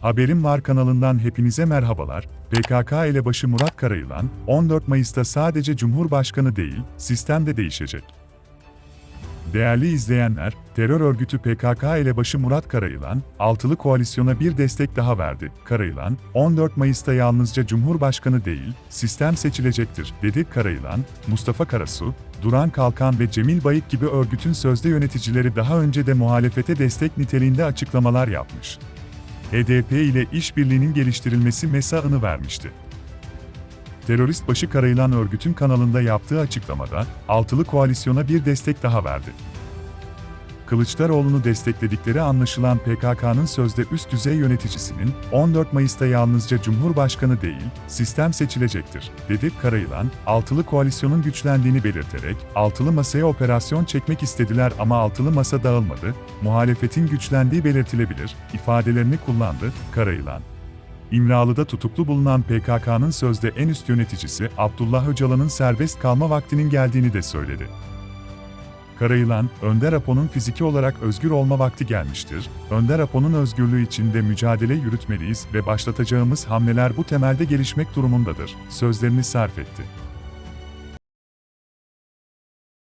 Haberim Var kanalından hepinize merhabalar. PKK elebaşı Murat Karayılan, 14 Mayıs'ta sadece Cumhurbaşkanı değil, sistem de değişecek. Değerli izleyenler, terör örgütü PKK elebaşı Murat Karayılan, altılı koalisyona bir destek daha verdi. Karayılan, 14 Mayıs'ta yalnızca Cumhurbaşkanı değil, sistem seçilecektir, dedi Karayılan, Mustafa Karasu, Duran Kalkan ve Cemil Bayık gibi örgütün sözde yöneticileri daha önce de muhalefete destek niteliğinde açıklamalar yapmış. HDP ile işbirliğinin geliştirilmesi mesajını vermişti. Terörist başı Karayılan örgütün kanalında yaptığı açıklamada, altılı koalisyona bir destek daha verdi. Kılıçdaroğlu'nu destekledikleri anlaşılan PKK'nın sözde üst düzey yöneticisinin 14 Mayıs'ta yalnızca Cumhurbaşkanı değil, sistem seçilecektir, dedi Karayılan, altılı koalisyonun güçlendiğini belirterek, altılı masaya operasyon çekmek istediler ama altılı masa dağılmadı, muhalefetin güçlendiği belirtilebilir, ifadelerini kullandı, Karayılan. İmralı'da tutuklu bulunan PKK'nın sözde en üst yöneticisi Abdullah Öcalan'ın serbest kalma vaktinin geldiğini de söyledi. Karayılan, Önder Apo'nun fiziki olarak özgür olma vakti gelmiştir. Önder Apo'nun özgürlüğü için de mücadele yürütmeliyiz ve başlatacağımız hamleler bu temelde gelişmek durumundadır. Sözlerini sarf etti.